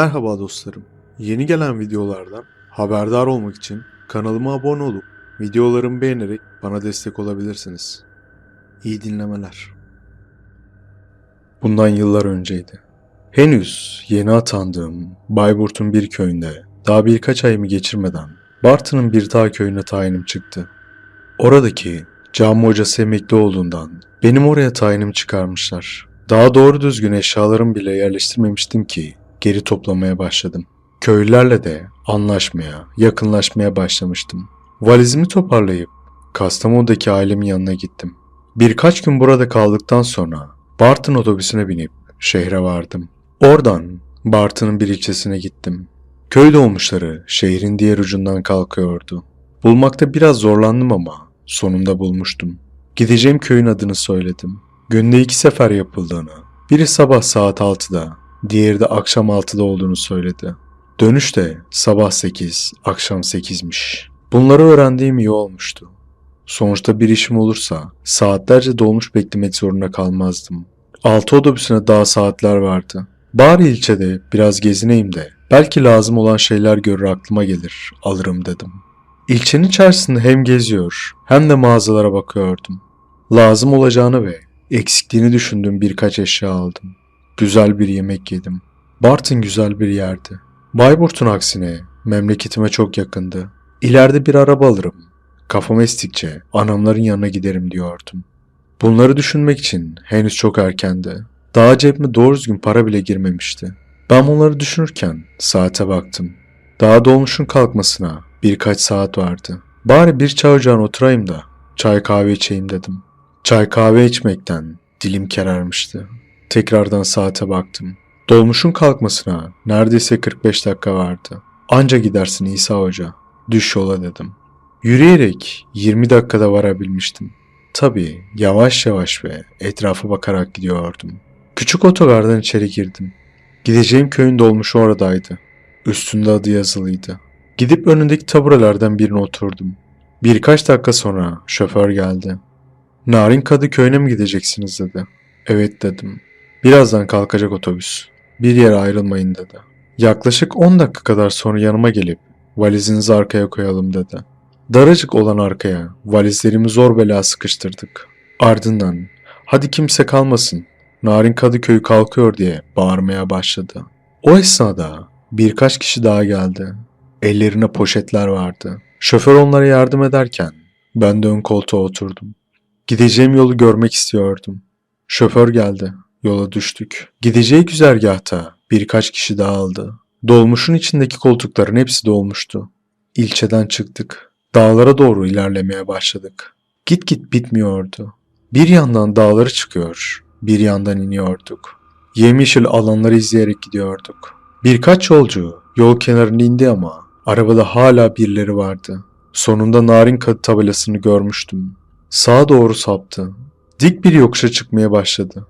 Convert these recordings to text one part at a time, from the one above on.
Merhaba dostlarım. Yeni gelen videolardan haberdar olmak için kanalıma abone olup videolarımı beğenerek bana destek olabilirsiniz. İyi dinlemeler. Bundan yıllar önceydi. Henüz yeni atandığım Bayburt'un bir köyünde daha birkaç ayımı geçirmeden Bartın'ın bir dağ köyüne tayinim çıktı. Oradaki cami hocası emekli olduğundan benim oraya tayinim çıkarmışlar. Daha doğru düzgün eşyalarımı bile yerleştirmemiştim ki geri toplamaya başladım. Köylülerle de anlaşmaya, yakınlaşmaya başlamıştım. Valizimi toparlayıp Kastamonu'daki ailemin yanına gittim. Birkaç gün burada kaldıktan sonra Bartın otobüsüne binip şehre vardım. Oradan Bartın'ın bir ilçesine gittim. Köy doğmuşları şehrin diğer ucundan kalkıyordu. Bulmakta biraz zorlandım ama sonunda bulmuştum. Gideceğim köyün adını söyledim. Günde iki sefer yapıldığını, biri sabah saat 6'da, diğeri de akşam 6'da olduğunu söyledi. Dönüş de sabah 8, akşam 8'miş. Bunları öğrendiğim iyi olmuştu. Sonuçta bir işim olursa saatlerce dolmuş beklemek zorunda kalmazdım. Altı otobüsüne daha saatler vardı. Bari ilçede biraz gezineyim de belki lazım olan şeyler görür aklıma gelir, alırım dedim. İlçenin içerisinde hem geziyor hem de mağazalara bakıyordum. Lazım olacağını ve eksikliğini düşündüğüm birkaç eşya aldım. Güzel bir yemek yedim. Bartın güzel bir yerdi. Bayburt'un aksine memleketime çok yakındı. İleride bir araba alırım. Kafam estikçe anamların yanına giderim diyordum. Bunları düşünmek için henüz çok erkendi. Daha cebime doğru düzgün para bile girmemişti. Ben bunları düşünürken saate baktım. Daha dolmuşun kalkmasına birkaç saat vardı. Bari bir çay ocağına oturayım da çay kahve içeyim dedim. Çay kahve içmekten dilim kerarmıştı. Tekrardan saate baktım. Dolmuşun kalkmasına neredeyse 45 dakika vardı. Anca gidersin İsa Hoca. Düş yola dedim. Yürüyerek 20 dakikada varabilmiştim. Tabii yavaş yavaş ve etrafa bakarak gidiyordum. Küçük otogardan içeri girdim. Gideceğim köyün dolmuşu oradaydı. Üstünde adı yazılıydı. Gidip önündeki taburelerden birine oturdum. Birkaç dakika sonra şoför geldi. Narin Kadı köyüne mi gideceksiniz dedi. Evet dedim. Birazdan kalkacak otobüs. Bir yere ayrılmayın dedi. Yaklaşık 10 dakika kadar sonra yanıma gelip valizinizi arkaya koyalım dedi. Daracık olan arkaya valizlerimi zor bela sıkıştırdık. Ardından hadi kimse kalmasın Narin Kadıköy kalkıyor diye bağırmaya başladı. O esnada birkaç kişi daha geldi. Ellerine poşetler vardı. Şoför onlara yardım ederken ben de ön koltuğa oturdum. Gideceğim yolu görmek istiyordum. Şoför geldi. Yola düştük. Gideceği güzergahta birkaç kişi daha aldı. Dolmuşun içindeki koltukların hepsi dolmuştu. İlçeden çıktık. Dağlara doğru ilerlemeye başladık. Git git bitmiyordu. Bir yandan dağları çıkıyor, bir yandan iniyorduk. Yemyeşil alanları izleyerek gidiyorduk. Birkaç yolcu yol kenarına indi ama arabada hala birileri vardı. Sonunda Narin Kadı tabelasını görmüştüm. Sağa doğru saptı. Dik bir yokuşa çıkmaya başladı.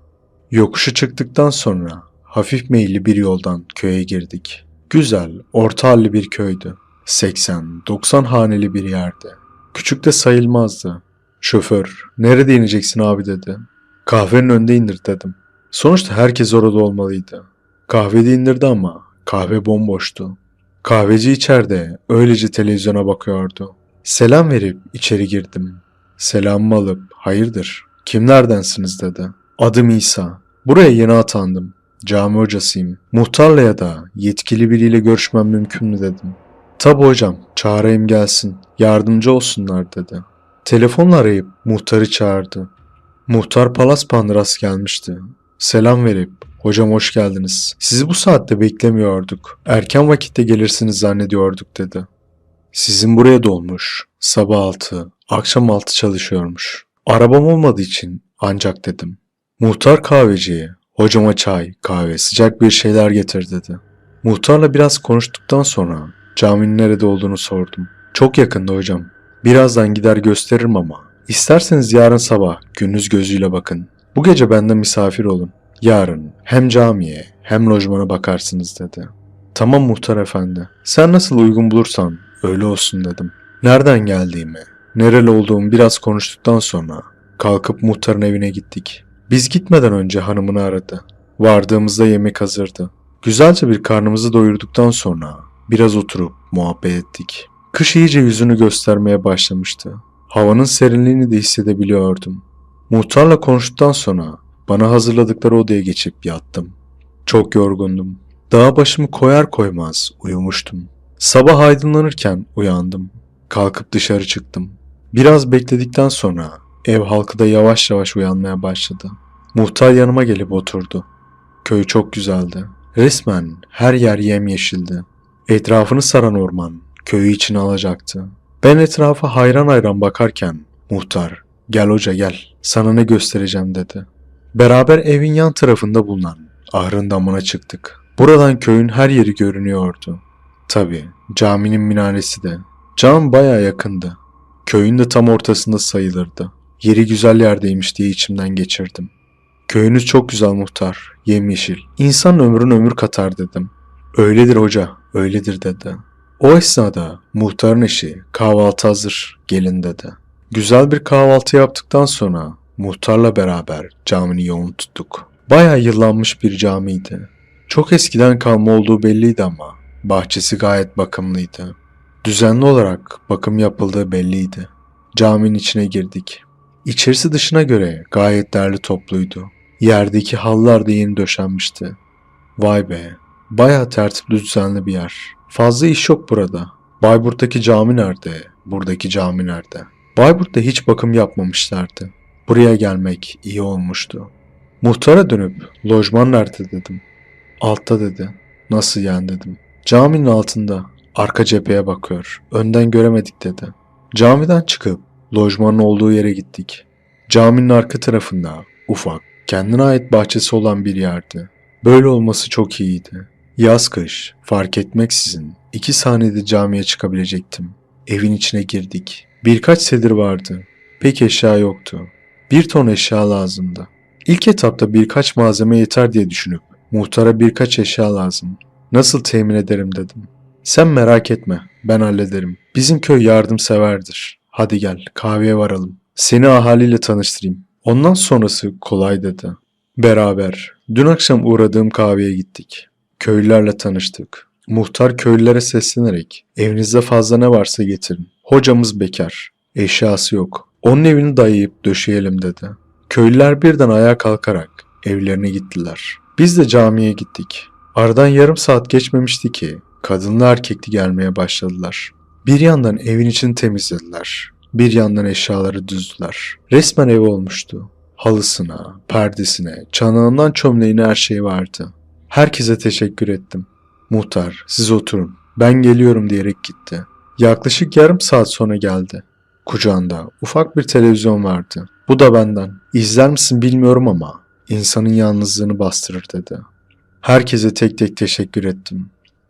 Yokuşu çıktıktan sonra hafif meyilli bir yoldan köye girdik. Güzel, orta halli bir köydü. 80-90 haneli bir yerde. Küçük de sayılmazdı. Şoför, nerede ineceksin abi dedi. Kahvenin önünde indir dedim. Sonuçta herkes orada olmalıydı. Kahvede indirdi ama kahve bomboştu. Kahveci içeride öylece televizyona bakıyordu. Selam verip içeri girdim. Selamımı alıp hayırdır kimlerdensiniz dedi. Adım İsa. Buraya yeni atandım. Cami hocasıyım. Muhtarla ya da yetkili biriyle görüşmem mümkün mü dedim. Tabi hocam çağırayım gelsin yardımcı olsunlar dedi. Telefonla arayıp muhtarı çağırdı. Muhtar Palas Pandras gelmişti. Selam verip hocam hoş geldiniz. Sizi bu saatte beklemiyorduk. Erken vakitte gelirsiniz zannediyorduk dedi. Sizin buraya dolmuş. Sabah altı, akşam altı çalışıyormuş. Arabam olmadığı için ancak dedim. Muhtar kahveciye hocama çay, kahve, sıcak bir şeyler getir dedi. Muhtarla biraz konuştuktan sonra caminin nerede olduğunu sordum. Çok yakında hocam. Birazdan gider gösteririm ama isterseniz yarın sabah gününüz gözüyle bakın. Bu gece bende misafir olun. Yarın hem camiye hem lojmana bakarsınız dedi. Tamam muhtar efendi. Sen nasıl uygun bulursan öyle olsun dedim. Nereden geldiğimi, nereli olduğumu biraz konuştuktan sonra kalkıp muhtarın evine gittik. Biz gitmeden önce hanımını aradı. Vardığımızda yemek hazırdı. Güzelce bir karnımızı doyurduktan sonra biraz oturup muhabbet ettik. Kış iyice yüzünü göstermeye başlamıştı. Havanın serinliğini de hissedebiliyordum. Muhtarla konuştuktan sonra bana hazırladıkları odaya geçip yattım. Çok yorgundum. Dağa başımı koyar koymaz uyumuştum. Sabah aydınlanırken uyandım. Kalkıp dışarı çıktım. Biraz bekledikten sonra ev halkı da yavaş yavaş uyanmaya başladı. Muhtar yanıma gelip oturdu. Köy çok güzeldi. Resmen her yer yemyeşildi. Etrafını saran orman köyü içine alacaktı. Ben etrafa hayran hayran bakarken muhtar gel hoca gel sana ne göstereceğim dedi. Beraber evin yan tarafında bulunan ahırın damına çıktık. Buradan köyün her yeri görünüyordu. Tabi caminin minaresi de. Cam baya yakındı. Köyün de tam ortasında sayılırdı. Yeri güzel yerdeymiş diye içimden geçirdim. Köyünüz çok güzel muhtar, yemyeşil. İnsan ömrün ömür katar dedim. Öyledir hoca, öyledir dedi. O esnada muhtarın eşi kahvaltı hazır, gelin dedi. Güzel bir kahvaltı yaptıktan sonra muhtarla beraber caminin yolunu tuttuk. Bayağı yıllanmış bir camiydi. Çok eskiden kalma olduğu belliydi ama bahçesi gayet bakımlıydı. Düzenli olarak bakım yapıldığı belliydi. Caminin içine girdik. İçerisi dışına göre gayet derli topluydu. Yerdeki halılar da yeni döşenmişti. Vay be, bayağı tertipli düzenli bir yer. Fazla iş yok burada. Bayburt'taki cami nerede? Buradaki cami nerede? Bayburt'ta hiç bakım yapmamışlardı. Buraya gelmek iyi olmuştu. Muhtara dönüp lojman nerede dedim. Altta dedi. Nasıl yani dedim. Caminin altında. Arka cepheye bakıyor. Önden göremedik dedi. Camiden çıkıp lojmanın olduğu yere gittik. Caminin arka tarafında ufak, kendine ait bahçesi olan bir yerdi. Böyle olması çok iyiydi. Yaz kış fark etmeksizin iki saniyede camiye çıkabilecektim. Evin içine girdik. Birkaç sedir vardı. Pek eşya yoktu. Bir ton eşya lazımdı. İlk etapta birkaç malzeme yeter diye düşünüp muhtara birkaç eşya lazım. Nasıl temin ederim dedim. Sen merak etme ben hallederim. Bizim köy yardımseverdir. Hadi gel kahveye varalım. Seni ahaliyle tanıştırayım. Ondan sonrası kolay dedi. Beraber dün akşam uğradığım kahveye gittik. Köylülerle tanıştık. Muhtar köylülere seslenerek evinizde fazla ne varsa getirin. Hocamız bekar. Eşyası yok. Onun evini dayayıp döşeyelim dedi. Köylüler birden ayağa kalkarak evlerine gittiler. Biz de camiye gittik. Aradan yarım saat geçmemişti ki kadınlı erkekli gelmeye başladılar. Bir yandan evin içini temizlediler. Bir yandan eşyaları düzdüler. Resmen ev olmuştu. Halısına, perdesine, çanağından çömleğine her şey vardı. Herkese teşekkür ettim. Muhtar, siz oturun. Ben geliyorum diyerek gitti. Yaklaşık yarım saat sonra geldi. Kucağında ufak bir televizyon vardı. Bu da benden. İzler misin bilmiyorum ama insanın yalnızlığını bastırır dedi. Herkese tek tek teşekkür ettim.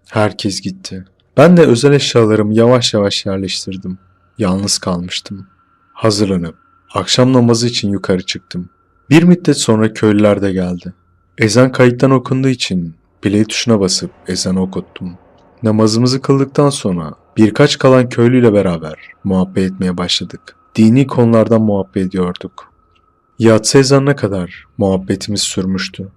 Herkes gitti. Ben de özel eşyalarımı yavaş yavaş yerleştirdim. Yalnız kalmıştım. Hazırlanıp akşam namazı için yukarı çıktım. Bir müddet sonra köylüler de geldi. Ezan kayıttan okunduğu için play tuşuna basıp ezanı okuttum. Namazımızı kıldıktan sonra birkaç kalan köylüyle beraber muhabbet etmeye başladık. Dini konulardan muhabbet ediyorduk. Yatsı ezanına kadar muhabbetimiz sürmüştü.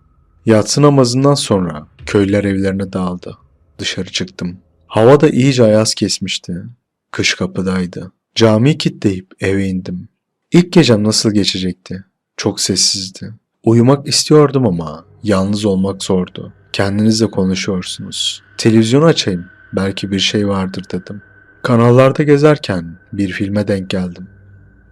Yatsı namazından sonra köylüler evlerine dağıldı. Dışarı çıktım. Hava da iyice ayaz kesmişti. Kış kapıdaydı. Camiyi kilitleyip eve indim. İlk gecem nasıl geçecekti? Çok sessizdi. Uyumak istiyordum ama yalnız olmak zordu. Kendinizle konuşuyorsunuz. Televizyonu açayım. Belki bir şey vardır dedim. Kanallarda gezerken bir filme denk geldim.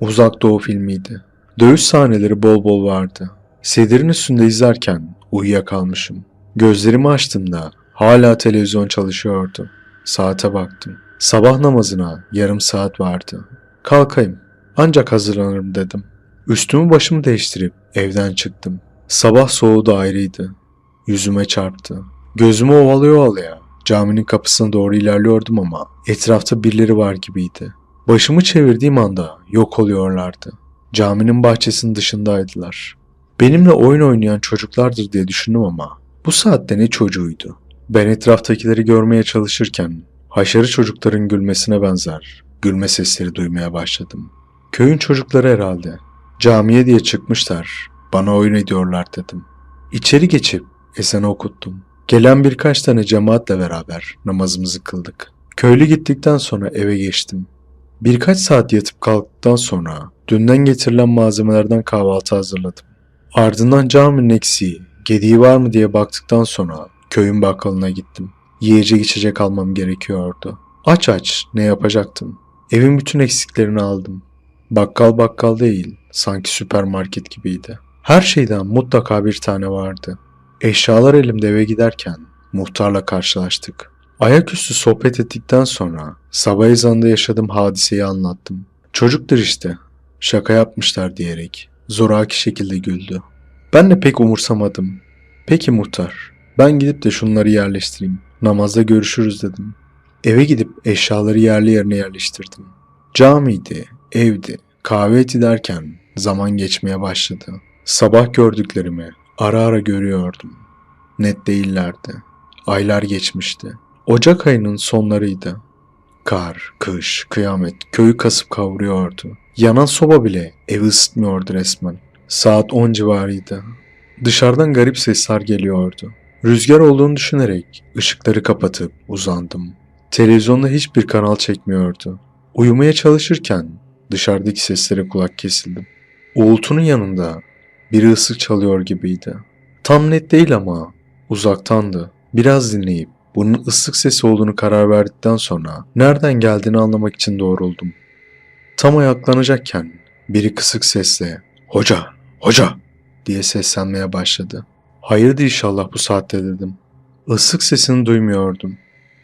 Uzak Doğu filmiydi. Dövüş sahneleri bol bol vardı. Sedirin üstünde izlerken uyuyakalmışım. Gözlerimi açtığımda hala televizyon çalışıyordu. Saate baktım. Sabah namazına yarım saat vardı. Kalkayım. Ancak hazırlanırım dedim. Üstümü başımı değiştirip evden çıktım. Sabah soğuğu da ayrıydı. Yüzüme çarptı. Gözümü ovalıyor ovalaya caminin kapısına doğru ilerliyordum ama etrafta birileri var gibiydi. Başımı çevirdiğim anda yok oluyorlardı. Caminin bahçesinin dışındaydılar. Benimle oyun oynayan çocuklardır diye düşündüm ama bu saatte ne çocuğuydu? Ben etraftakileri görmeye çalışırken haşarı çocukların gülmesine benzer gülme sesleri duymaya başladım. Köyün çocukları herhalde. Camiye diye çıkmışlar. Bana oyun ediyorlar dedim. İçeri geçip ezanı okuttum. Gelen birkaç tane cemaatle beraber namazımızı kıldık. Köylü gittikten sonra eve geçtim. Birkaç saat yatıp kalktıktan sonra dünden getirilen malzemelerden kahvaltı hazırladım. Ardından caminin eksiği, gediği var mı diye baktıktan sonra köyün bakkalına gittim. Yiyecek içecek almam gerekiyordu. Aç aç ne yapacaktım? Evin bütün eksiklerini aldım. Bakkal bakkal değil, sanki süpermarket gibiydi. Her şeyden mutlaka bir tane vardı. Eşyalar elimde eve giderken muhtarla karşılaştık. Ayaküstü sohbet ettikten sonra sabah ezanında yaşadığım hadiseyi anlattım. Çocuktur işte, şaka yapmışlar diyerek zoraki şekilde güldü. Ben de pek umursamadım. Peki muhtar, ben gidip de şunları yerleştireyim. Namazda görüşürüz dedim. Eve gidip eşyaları yerli yerine yerleştirdim. Camiydi, evdi, kahveydi derken zaman geçmeye başladı. Sabah gördüklerimi ara ara görüyordum. Net değillerdi. Aylar geçmişti. Ocak ayının sonlarıydı. Kar, kış, kıyamet köyü kasıp kavuruyordu. Yanan soba bile evi ısıtmıyordu resmen. Saat 10 civarıydı. Dışarıdan garip sesler geliyordu. Rüzgar olduğunu düşünerek ışıkları kapatıp uzandım. Televizyonda hiçbir kanal çekmiyordu. Uyumaya çalışırken dışarıdaki seslere kulak kesildim. Uğultunun yanında biri ıslık çalıyor gibiydi. Tam net değil ama uzaktandı. Biraz dinleyip bunun ıslık sesi olduğunu karar verdikten sonra nereden geldiğini anlamak için doğruldum. Tam ayaklanacakken biri kısık sesle ''Hoca, hoca!'' diye seslenmeye başladı. Hayırdır inşallah bu saatte dedim. Islık sesini duymuyordum.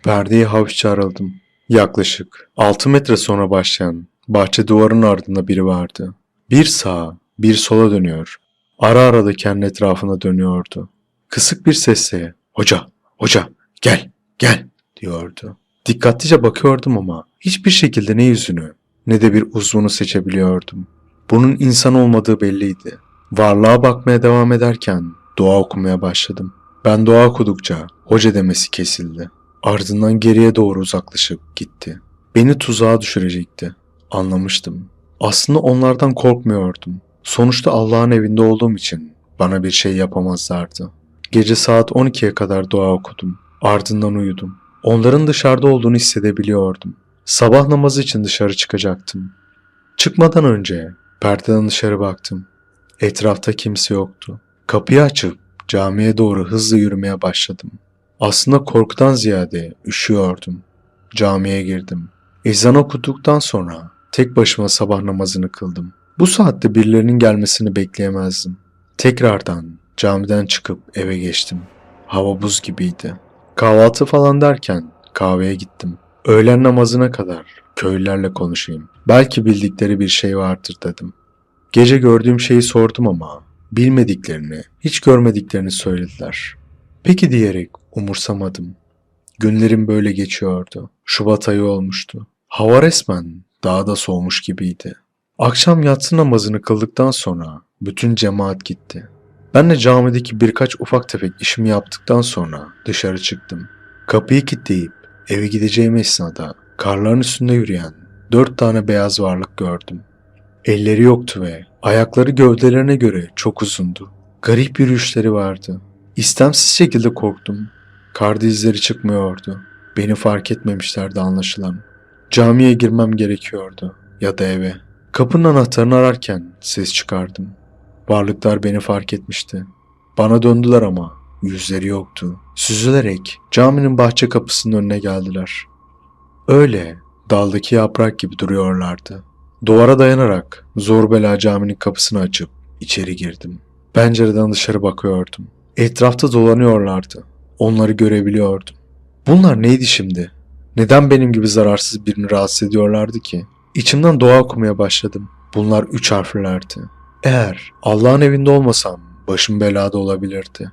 Perdeyi hafifçe araladım. Yaklaşık 6 metre sonra başlayan bahçe duvarının ardında biri vardı. Bir sağa, bir sola dönüyor. Ara ara da kendi etrafına dönüyordu. Kısık bir sesle ''Hoca, hoca, gel, gel!'' diyordu. Dikkatlice bakıyordum ama hiçbir şekilde ne yüzünü ne de bir uzvunu seçebiliyordum. Bunun insan olmadığı belliydi. Varlığa bakmaya devam ederken dua okumaya başladım. Ben dua okudukça hoca demesi kesildi. Ardından geriye doğru uzaklaşıp gitti. Beni tuzağa düşürecekti. Anlamıştım. Aslında onlardan korkmuyordum. Sonuçta Allah'ın evinde olduğum için bana bir şey yapamazlardı. Gece saat 12'ye kadar dua okudum. Ardından uyudum. Onların dışarıda olduğunu hissedebiliyordum. Sabah namazı için dışarı çıkacaktım. Çıkmadan önce perdeden dışarı baktım. Etrafta kimse yoktu. Kapıyı açıp camiye doğru hızlı yürümeye başladım. Aslında korkudan ziyade üşüyordum. Camiye girdim. Ezan okuduktan sonra tek başıma sabah namazını kıldım. Bu saatte birilerinin gelmesini bekleyemezdim. Tekrardan camiden çıkıp eve geçtim. Hava buz gibiydi. Kahvaltı falan derken kahveye gittim. Öğlen namazına kadar köylülerle konuşayım. Belki bildikleri bir şey vardır dedim. Gece gördüğüm şeyi sordum ama bilmediklerini, hiç görmediklerini söylediler. Peki diyerek umursamadım. Günlerim böyle geçiyordu. Şubat ayı olmuştu. Hava resmen daha da soğumuş gibiydi. Akşam yatsı namazını kıldıktan sonra bütün cemaat gitti. Ben de camideki birkaç ufak tefek işimi yaptıktan sonra dışarı çıktım. Kapıyı kilitleyip eve gideceğim esnada karların üstünde yürüyen dört tane beyaz varlık gördüm. Elleri yoktu ve ayakları gövdelerine göre çok uzundu. Garip yürüyüşleri vardı. İstemsiz şekilde korktum. Karda izleri çıkmıyordu. Beni fark etmemişlerdi anlaşılan. Camiye girmem gerekiyordu ya da eve. Kapının anahtarını ararken ses çıkardım. Varlıklar beni fark etmişti. Bana döndüler ama yüzleri yoktu. Süzülerek caminin bahçe kapısının önüne geldiler. Öyle daldaki yaprak gibi duruyorlardı. Duvara dayanarak zor bela caminin kapısını açıp içeri girdim. Pencereden dışarı bakıyordum. Etrafta dolanıyorlardı. Onları görebiliyordum. Bunlar neydi şimdi? Neden benim gibi zararsız birini rahatsız ediyorlardı ki? İçimden dua okumaya başladım. Bunlar üç harflerdi. Eğer Allah'ın evinde olmasam başım belada olabilirdi.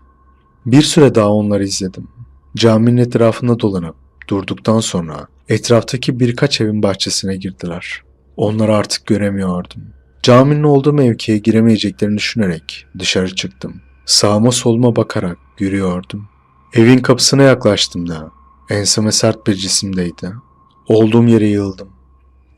Bir süre daha onları izledim. Caminin etrafında dolanıp durduktan sonra etraftaki birkaç evin bahçesine girdiler. Onları artık göremiyordum. Caminin olduğu mevkiye giremeyeceklerini düşünerek dışarı çıktım. Sağıma soluma bakarak yürüyordum. Evin kapısına yaklaştığımda enseme sert bir cisimdeydi. Olduğum yere yığıldım.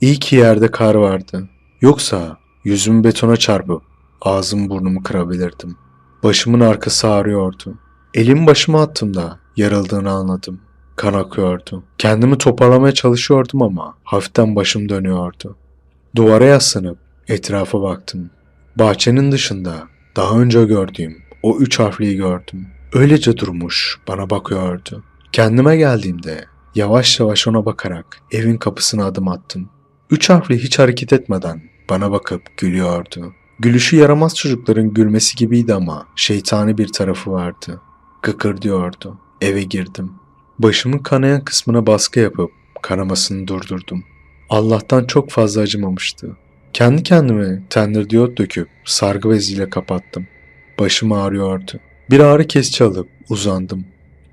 İyi ki yerde kar vardı. Yoksa yüzümü betona çarpıp ağzım burnumu kırabilirdim. Başımın arkası ağrıyordu. Elimi başıma attığımda yarıldığını anladım. Kan akıyordu. Kendimi toparlamaya çalışıyordum ama hafiften başım dönüyordu. Duvara yaslanıp etrafa baktım. Bahçenin dışında daha önce gördüğüm o üç harfliyi gördüm. Öylece durmuş bana bakıyordu. Kendime geldiğimde yavaş yavaş ona bakarak evin kapısına adım attım. Üç harfli hiç hareket etmeden bana bakıp gülüyordu. Gülüşü yaramaz çocukların gülmesi gibiydi ama şeytani bir tarafı vardı. Kıkır diyordu. Eve girdim. Başımın kanayan kısmına baskı yapıp kanamasını durdurdum. Allah'tan çok fazla acımamıştı. Kendi kendime tender diyot döküp sargı beziyle kapattım. Başım ağrıyordu. Bir ağrı kesici alıp uzandım.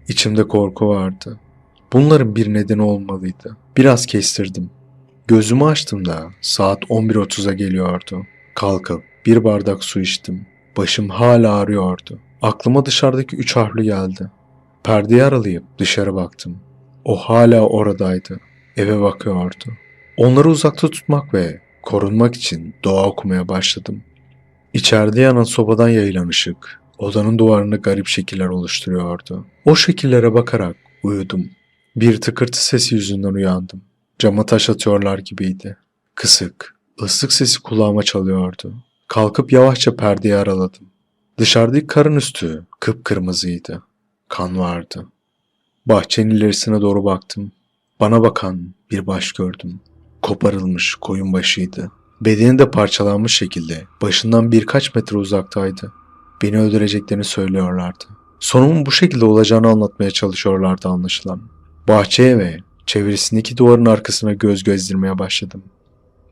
İçimde korku vardı. Bunların bir nedeni olmalıydı. Biraz kestirdim. Gözümü açtığımda saat 11.30'a geliyordu. Kalkıp bir bardak su içtim. Başım hala ağrıyordu. Aklıma dışarıdaki üç harfli geldi. Perdeyi aralayıp dışarı baktım. O hala oradaydı. Eve bakıyordu. Onları uzakta tutmak ve korunmak için dua okumaya başladım. İçeride yanan sobadan yayılan ışık odanın duvarında garip şekiller oluşturuyordu. O şekillere bakarak uyudum. Bir tıkırtı sesi yüzünden uyandım. Cama taş atıyorlar gibiydi. Kısık, ıslık sesi kulağıma çalıyordu. Kalkıp yavaşça perdeyi araladım. Dışarıdaki karın üstü kıpkırmızıydı. Kan vardı. Bahçenin ilerisine doğru baktım. Bana bakan bir baş gördüm. Koparılmış koyun başıydı. Bedeni de parçalanmış şekilde başından birkaç metre uzaktaydı. Beni öldüreceklerini söylüyorlardı. Sonumun bu şekilde olacağını anlatmaya çalışıyorlardı anlaşılan. Bahçeye ve çevresindeki duvarın arkasına göz gezdirmeye başladım.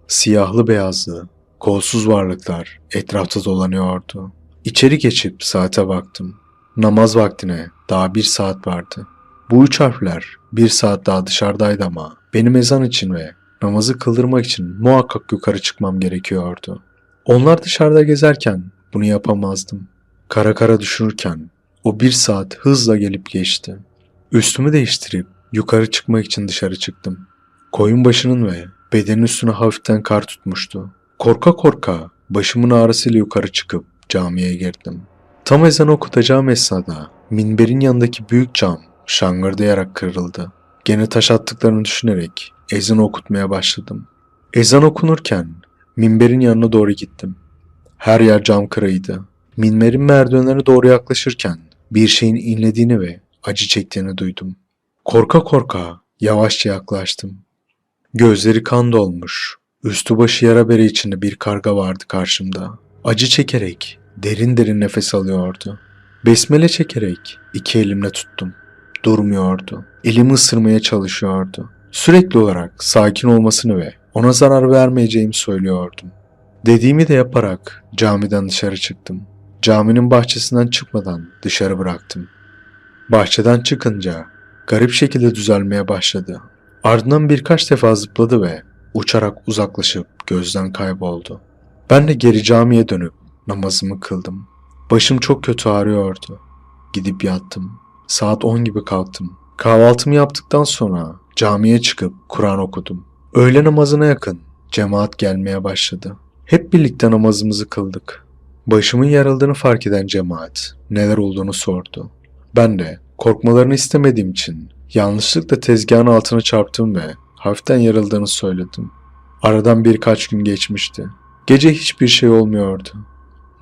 Siyahlı beyazlı, kolsuz varlıklar etrafta dolanıyordu. İçeri geçip saate baktım. Namaz vaktine daha bir saat vardı. Bu üç harfler bir saat daha dışarıdaydı ama benim ezan için ve namazı kıldırmak için muhakkak yukarı çıkmam gerekiyordu. Onlar dışarıda gezerken bunu yapamazdım. Kara kara düşünürken o bir saat hızla gelip geçti. Üstümü değiştirip yukarı çıkmak için dışarı çıktım. Koyun başının ve bedenin üstüne hafiften kar tutmuştu. Korka korka başımın ağrısıyla yukarı çıkıp camiye girdim. Tam ezan okutacağım esnada minberin yanındaki büyük cam şangırdayarak kırıldı. Gene taş attıklarını düşünerek ezan okutmaya başladım. Ezan okunurken minberin yanına doğru gittim. Her yer cam kırıydı. Minberin merdivenlerine doğru yaklaşırken bir şeyin inlediğini ve acı çektiğini duydum. Korka korka yavaşça yaklaştım. Gözleri kan dolmuş, üstü başı yara bere içinde bir karga vardı karşımda. Acı çekerek derin derin nefes alıyordu. Besmele çekerek iki elimle tuttum. Durmuyordu. Elimi ısırmaya çalışıyordu. Sürekli olarak sakin olmasını ve ona zarar vermeyeceğimi söylüyordum. Dediğimi de yaparak camiden dışarı çıktım. Caminin bahçesinden çıkmadan dışarı bıraktım. Bahçeden çıkınca garip şekilde düzelmeye başladı. Ardından birkaç defa zıpladı ve uçarak uzaklaşıp gözden kayboldu. Ben de geri camiye dönüp namazımı kıldım. Başım çok kötü ağrıyordu. Gidip yattım. Saat 10 gibi kalktım. Kahvaltımı yaptıktan sonra camiye çıkıp Kur'an okudum. Öğle namazına yakın cemaat gelmeye başladı. Hep birlikte namazımızı kıldık. Başımın yarıldığını fark eden cemaat neler olduğunu sordu. Ben de korkmalarını istemediğim için yanlışlıkla tezgahın altına çarptım ve hafiften yarıldığını söyledim. Aradan birkaç gün geçmişti. Gece hiçbir şey olmuyordu.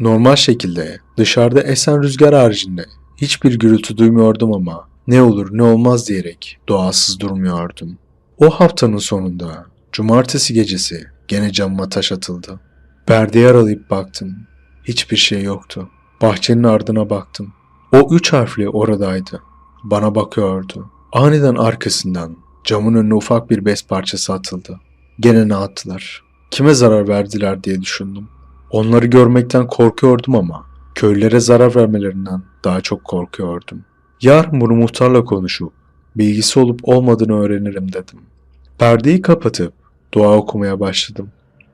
Normal şekilde dışarıda esen rüzgar haricinde hiçbir gürültü duymuyordum ama ne olur ne olmaz diyerek doğasız durmuyordum. O haftanın sonunda cumartesi gecesi gene camıma taş atıldı. Perdeyi aralayıp baktım. Hiçbir şey yoktu. Bahçenin ardına baktım. O üç harfli oradaydı. Bana bakıyordu. Aniden arkasından camın önüne ufak bir bez parçası atıldı. Gene ne attılar? Kime zarar verdiler diye düşündüm. Onları görmekten korkuyordum ama köylere zarar vermelerinden daha çok korkuyordum. Yarın bunu muhtarla konuşup bilgisi olup olmadığını öğrenirim dedim. Perdeyi kapatıp dua okumaya başladım.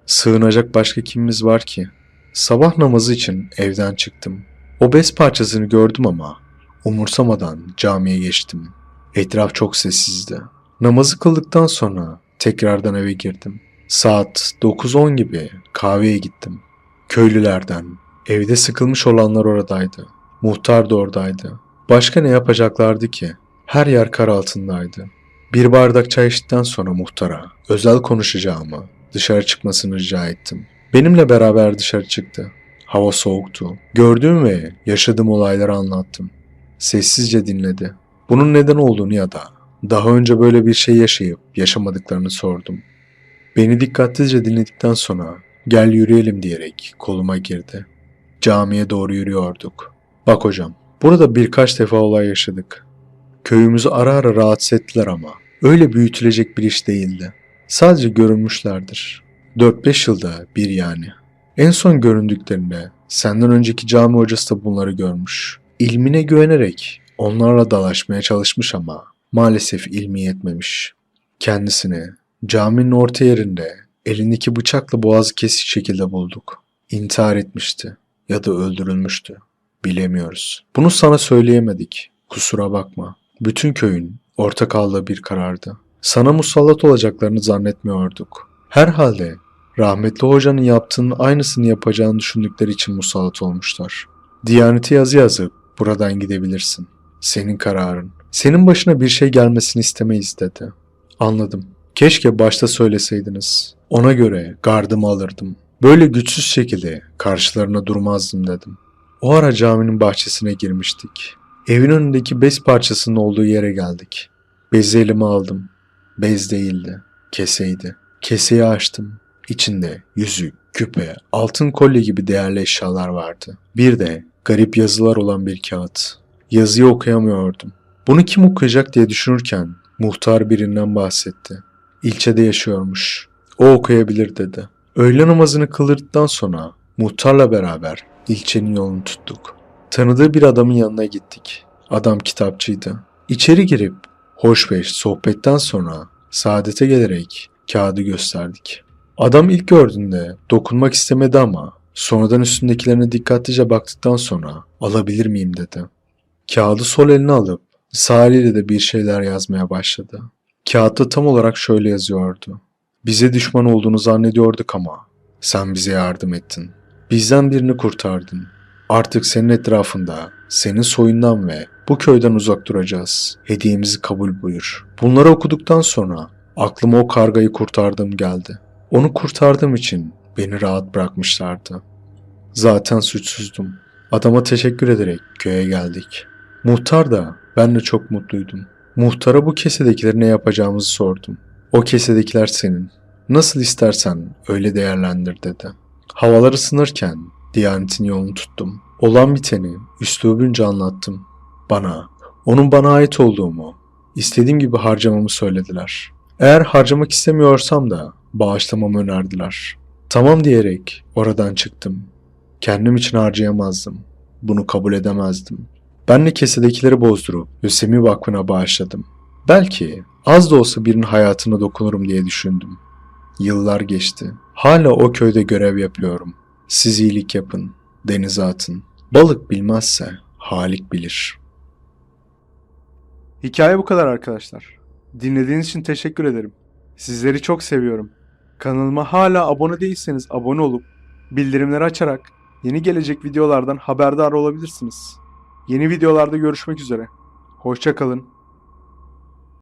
Sığınacak başka kimimiz var ki? Sabah namazı için evden çıktım. O bez parçasını gördüm ama umursamadan camiye geçtim. Etraf çok sessizdi. Namazı kıldıktan sonra tekrardan eve girdim. Saat 9-10 gibi kahveye gittim. Köylülerden, evde sıkılmış olanlar oradaydı. Muhtar da oradaydı. Başka ne yapacaklardı ki? Her yer kar altındaydı. Bir bardak çay içtikten sonra muhtara özel konuşacağımı dışarı çıkmasını rica ettim. Benimle beraber dışarı çıktı. Hava soğuktu. Gördüğüm ve yaşadığım olayları anlattım. Sessizce dinledi. Bunun neden olduğunu ya da daha önce böyle bir şey yaşayıp yaşamadıklarını sordum. Beni dikkatlice dinledikten sonra gel yürüyelim diyerek koluma girdi. Camiye doğru yürüyorduk. Bak hocam, burada birkaç defa olay yaşadık. Köyümüzü ara ara rahatsız ettiler ama öyle büyütülecek bir iş değildi. Sadece görünmüşlerdir. 4-5 yılda bir yani. En son göründüklerinde senden önceki cami hocası da bunları görmüş. İlmine güvenerek onlarla dalaşmaya çalışmış ama maalesef ilmi yetmemiş. Kendisini caminin orta yerinde elindeki bıçakla boğazı kesik şekilde bulduk. İntihar etmişti ya da öldürülmüştü. Bilemiyoruz. Bunu sana söyleyemedik. Kusura bakma. Bütün köyün ortak aldığı bir karardı. Sana musallat olacaklarını zannetmiyorduk. Herhalde rahmetli hocanın yaptığının aynısını yapacağını düşündükleri için musallat olmuşlar. Diyaneti yazı yazıp buradan gidebilirsin. Senin kararın. Senin başına bir şey gelmesini istemeyiz dedi. Anladım. Keşke başta söyleseydiniz. Ona göre gardımı alırdım. Böyle güçsüz şekilde karşılarına durmazdım dedim. O ara caminin bahçesine girmiştik. Evin önündeki bez parçasının olduğu yere geldik. Bezi elime aldım. Bez değildi. Keseydi. Keseyi açtım. İçinde yüzük, küpe, altın kolye gibi değerli eşyalar vardı. Bir de garip yazılar olan bir kağıt. Yazıyı okuyamıyordum. Bunu kim okuyacak diye düşünürken muhtar birinden bahsetti. İlçede yaşıyormuş. O okuyabilir dedi. Öğle namazını kıldıktan sonra muhtarla beraber ilçenin yolunu tuttuk. Tanıdığı bir adamın yanına gittik. Adam kitapçıydı. İçeri girip hoş beş sohbetten sonra saadete gelerek kağıdı gösterdik. Adam ilk gördüğünde dokunmak istemedi ama sonradan üstündekilerine dikkatlice baktıktan sonra alabilir miyim dedi. Kağıdı sol eline alıp sağ eliyle de bir şeyler yazmaya başladı. Kağıtta tam olarak şöyle yazıyordu. Bize düşman olduğunu zannediyorduk ama sen bize yardım ettin. Bizden birini kurtardın. Artık senin etrafında, senin soyundan ve bu köyden uzak duracağız. Hediyemizi kabul buyur. Bunları okuduktan sonra aklıma o kargayı kurtardığım geldi. Onu kurtardığım için beni rahat bırakmışlardı. Zaten suçsuzdum. Adama teşekkür ederek köye geldik. Muhtar da ben de çok mutluydum. Muhtara bu kesedekileri ne yapacağımızı sordum. O kesedekiler senin. Nasıl istersen öyle değerlendir dedi. Havalar ısınırken Diyanet'in yolunu tuttum. Olan biteni üslubunca anlattım. Bana, onun bana ait olduğumu, istediğim gibi harcamamı söylediler. Eğer harcamak istemiyorsam da bağışlamamı önerdiler. Tamam diyerek oradan çıktım. Kendim için harcayamazdım. Bunu kabul edemezdim. Ben de kesedekileri bozdurup Hüsemi Vakfı'na bağışladım. Belki az da olsa birinin hayatına dokunurum diye düşündüm. Yıllar geçti. Hala o köyde görev yapıyorum. Siz iyilik yapın, denize atın. Balık bilmezse Halik bilir. Hikaye bu kadar arkadaşlar. Dinlediğiniz için teşekkür ederim. Sizleri çok seviyorum. Kanalıma hala abone değilseniz abone olup bildirimleri açarak yeni gelecek videolardan haberdar olabilirsiniz. Yeni videolarda görüşmek üzere. Hoşça kalın.